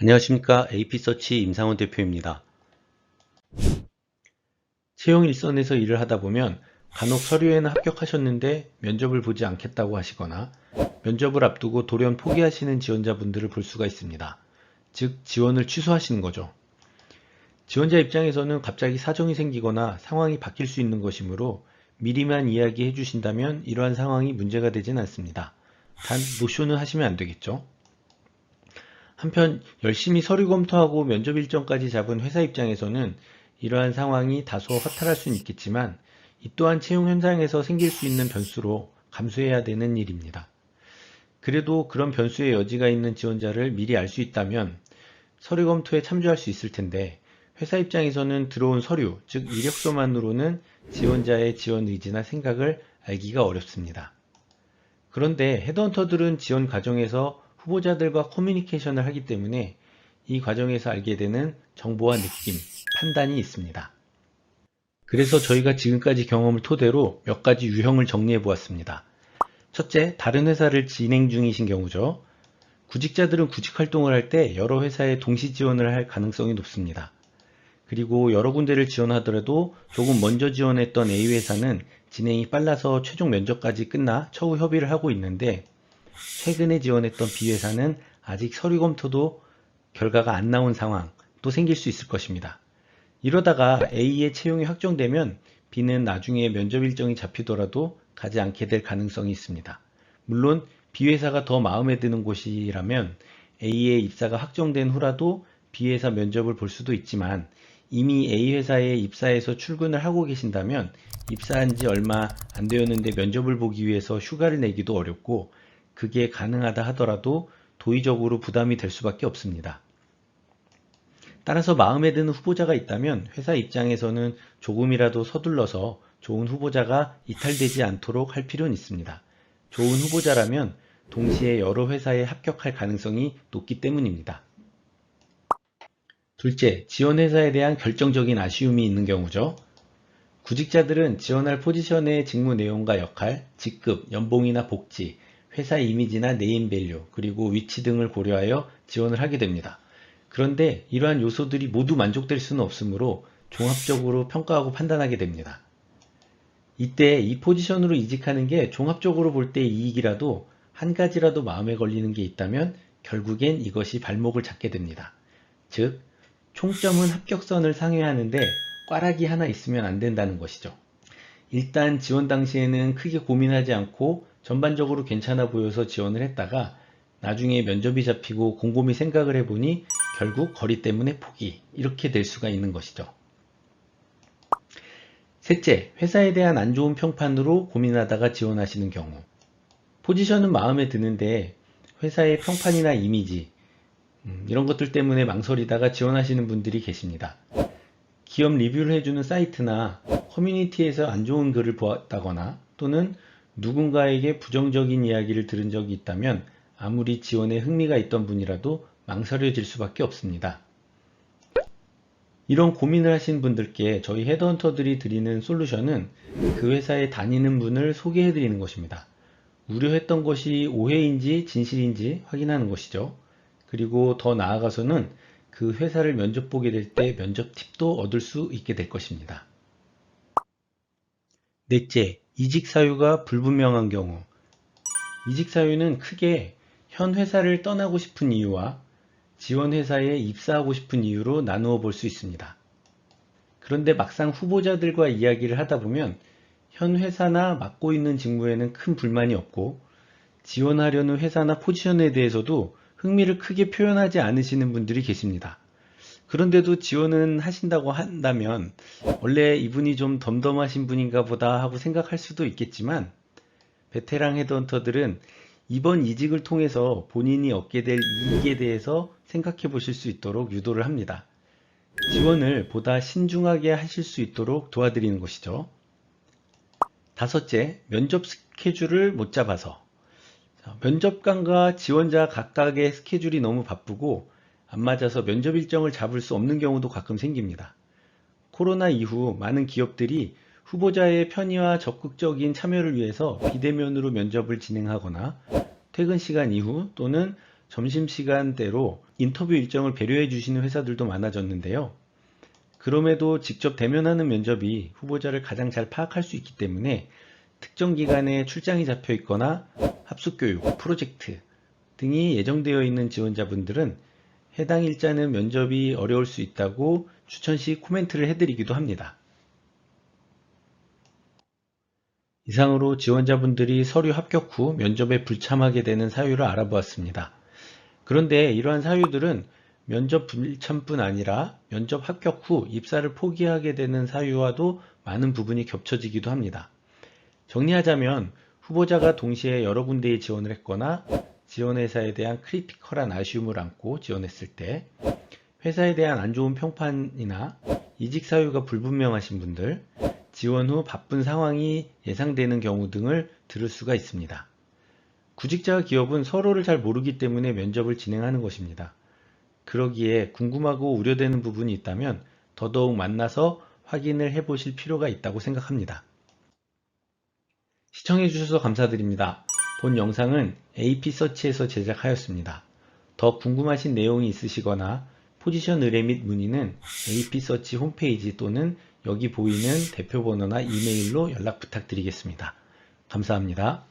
안녕하십니까 AP서치 임상원 대표입니다. 채용 일선에서 일을 하다 보면 간혹 서류에는 합격하셨는데 면접을 보지 않겠다고 하시거나 면접을 앞두고 돌연 포기하시는 지원자분들을 볼 수가 있습니다. 즉 지원을 취소하시는 거죠. 지원자 입장에서는 갑자기 사정이 생기거나 상황이 바뀔 수 있는 것이므로 미리만 이야기해 주신다면 이러한 상황이 문제가 되진 않습니다. 단 노쇼는 하시면 안 되겠죠. 한편 열심히 서류 검토하고 면접 일정까지 잡은 회사 입장에서는 이러한 상황이 다소 허탈할 수는 있겠지만 이 또한 채용 현장에서 생길 수 있는 변수로 감수해야 되는 일입니다. 그래도 그런 변수의 여지가 있는 지원자를 미리 알 수 있다면 서류 검토에 참조할 수 있을 텐데 회사 입장에서는 들어온 서류, 즉 이력서만으로는 지원자의 지원 의지나 생각을 알기가 어렵습니다. 그런데 헤드헌터들은 지원 과정에서 후보자들과 커뮤니케이션을 하기 때문에 이 과정에서 알게 되는 정보와 느낌, 판단이 있습니다. 그래서 저희가 지금까지 경험을 토대로 몇 가지 유형을 정리해 보았습니다. 첫째, 다른 회사를 진행 중이신 경우죠. 구직자들은 구직 활동을 할 때 여러 회사에 동시 지원을 할 가능성이 높습니다. 그리고 여러 군데를 지원하더라도 조금 먼저 지원했던 A 회사는 진행이 빨라서 최종 면접까지 끝나 처우 협의를 하고 있는데 최근에 지원했던 B 회사는 아직 서류 검토도 결과가 안 나온 상황도 생길 수 있을 것입니다. 이러다가 A의 채용이 확정되면 B는 나중에 면접 일정이 잡히더라도 가지 않게 될 가능성이 있습니다. 물론 B 회사가 더 마음에 드는 곳이라면 A의 입사가 확정된 후라도 B 회사 면접을 볼 수도 있지만 이미 A 회사에 입사해서 출근을 하고 계신다면 입사한 지 얼마 안 되었는데 면접을 보기 위해서 휴가를 내기도 어렵고 그게 가능하다 하더라도 도의적으로 부담이 될 수밖에 없습니다. 따라서 마음에 드는 후보자가 있다면 회사 입장에서는 조금이라도 서둘러서 좋은 후보자가 이탈되지 않도록 할 필요는 있습니다. 좋은 후보자라면 동시에 여러 회사에 합격할 가능성이 높기 때문입니다. 둘째, 지원 회사에 대한 결정적인 아쉬움이 있는 경우죠. 구직자들은 지원할 포지션의 직무 내용과 역할, 직급, 연봉이나 복지, 회사 이미지나 네임밸류, 그리고 위치 등을 고려하여 지원을 하게 됩니다. 그런데 이러한 요소들이 모두 만족될 수는 없으므로 종합적으로 평가하고 판단하게 됩니다. 이때 이 포지션으로 이직하는 게 종합적으로 볼 때 이익이라도 한 가지라도 마음에 걸리는 게 있다면 결국엔 이것이 발목을 잡게 됩니다. 즉, 총점은 합격선을 상회하는데 꽈락이 하나 있으면 안 된다는 것이죠. 일단 지원 당시에는 크게 고민하지 않고 전반적으로 괜찮아 보여서 지원을 했다가 나중에 면접이 잡히고 곰곰이 생각을 해보니 결국 거리 때문에 포기 이렇게 될 수가 있는 것이죠. 셋째, 회사에 대한 안 좋은 평판으로 고민하다가 지원하시는 경우 포지션은 마음에 드는데 회사의 평판이나 이미지 음, 이런 것들 때문에 망설이다가 지원하시는 분들이 계십니다. 기업 리뷰를 해주는 사이트나 커뮤니티에서 안 좋은 글을 보았다거나 또는 누군가에게 부정적인 이야기를 들은 적이 있다면 아무리 지원에 흥미가 있던 분이라도 망설여질 수밖에 없습니다. 이런 고민을 하신 분들께 저희 헤드헌터들이 드리는 솔루션은 그 회사에 다니는 분을 소개해 드리는 것입니다. 우려했던 것이 오해인지 진실인지 확인하는 것이죠. 그리고 더 나아가서는 그 회사를 면접 보게 될 때 면접 팁도 얻을 수 있게 될 것입니다. 넷째, 이직 사유가 불분명한 경우. 이직 사유는 크게 현 회사를 떠나고 싶은 이유와 지원 회사에 입사하고 싶은 이유로 나누어 볼 수 있습니다. 그런데 막상 후보자들과 이야기를 하다 보면 현 회사나 맡고 있는 직무에는 큰 불만이 없고 지원하려는 회사나 포지션에 대해서도 흥미를 크게 표현하지 않으시는 분들이 계십니다. 그런데도 지원은 하신다고 한다면 원래 이분이 좀 덤덤하신 분인가 보다 하고 생각할 수도 있겠지만 베테랑 헤드헌터들은 이번 이직을 통해서 본인이 얻게 될 이익에 대해서 생각해 보실 수 있도록 유도를 합니다. 지원을 보다 신중하게 하실 수 있도록 도와드리는 것이죠. 다섯째, 면접 스케줄을 못 잡아서 면접관과 지원자 각각의 스케줄이 너무 바쁘고 안 맞아서 면접 일정을 잡을 수 없는 경우도 가끔 생깁니다. 코로나 이후 많은 기업들이 후보자의 편의와 적극적인 참여를 위해서 비대면으로 면접을 진행하거나 퇴근 시간 이후 또는 점심시간대로 인터뷰 일정을 배려해 주시는 회사들도 많아졌는데요. 그럼에도 직접 대면하는 면접이 후보자를 가장 잘 파악할 수 있기 때문에 특정 기간에 출장이 잡혀 있거나 합숙교육, 프로젝트 등이 예정되어 있는 지원자분들은 해당 일자는 면접이 어려울 수 있다고 추천 시 코멘트를 해드리기도 합니다. 이상으로 지원자분들이 서류 합격 후 면접에 불참하게 되는 사유를 알아보았습니다. 그런데 이러한 사유들은 면접 불참뿐 아니라 면접 합격 후 입사를 포기하게 되는 사유와도 많은 부분이 겹쳐지기도 합니다. 정리하자면 후보자가 동시에 여러 군데에 지원을 했거나 지원 회사에 대한 크리티컬한 아쉬움을 안고 지원했을 때 회사에 대한 안 좋은 평판이나 이직 사유가 불분명하신 분들, 지원 후 바쁜 상황이 예상되는 경우 등을 들을 수가 있습니다. 구직자와 기업은 서로를 잘 모르기 때문에 면접을 진행하는 것입니다. 그러기에 궁금하고 우려되는 부분이 있다면 더더욱 만나서 확인을 해 보실 필요가 있다고 생각합니다. 시청해 주셔서 감사드립니다. 본 영상은 AP서치에서 제작하였습니다. 더 궁금하신 내용이 있으시거나 포지션 의뢰 및 문의는 AP서치 홈페이지 또는 여기 보이는 대표 번호나 이메일로 연락 부탁드리겠습니다. 감사합니다.